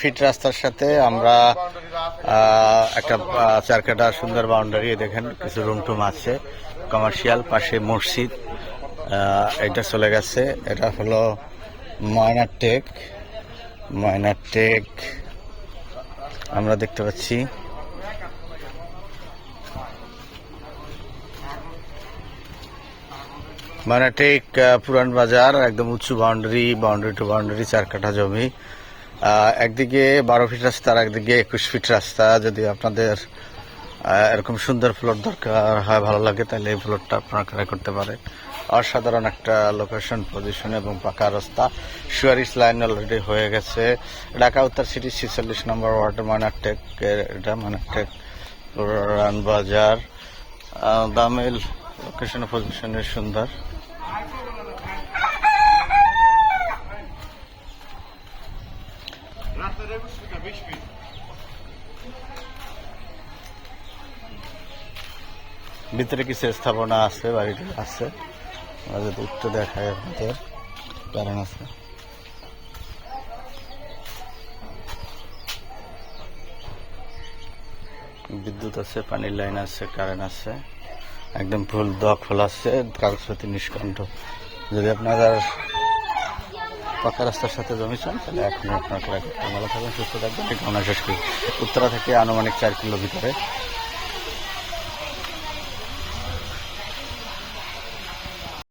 Fit রাস্তার সাথে আমরা একটা চারকাটা সুন্দর বাউন্ডারি দেখেন, কিছু রুম টুম আছে। কমার্শিয়াল পাশে মসজিদ এটা চলে গেছে। এটা হলো ময়নার টেক। ময়নার টেক, আমরা দেখতে পাচ্ছি। ময়নার টেক পুরান বাজার, একদম উঁচু বাউন্ডারি বাউন্ডারি টু বাউন্ডারি চার কাঠা জমি। একদিকে বারো ফিট রাস্তা আর একদিকে একুশ ফিট রাস্তা। যদি আপনাদের এরকম সুন্দর ফ্লোর দরকার হয় ভালো লাগে তাহলে এই ফ্লোরটা আপনারা ক্রয় করতে পারেন। অসাধারণ একটা লোকেশন পজিশন এবং পাকা রাস্তা। সুয়ারিস লাইন অলরেডি হয়ে গেছে। ঢাকা উত্তর সিটি ছিচল্লিশ নম্বর ওয়ার্ড ময়নাটেক এটা ময়নাটেক পুরান বাজার। আহ, দামেল লোকেশন পজিশনের সুন্দর। ভিতরে কিছু স্থাপনা আছে বাড়িতে আছে। আমরা যদি একটু দেখাই আপনাদের কারণ আছে। বিদ্যুৎ আছে, পানির লাইন আছে, কারেন্ট আছে। একদম ফুল দখল আছে কাগজপত্র নিষ্কণ্ঠ। যদি আপনারা পাকা রাস্তার সাথে জমি চান তাহলে এখন আপনার ভালো থাকবেন, সুস্থ থাকবেন। এই শেষ করি। উত্তরা থেকে আনুমানিক চার কিলো ভিতরে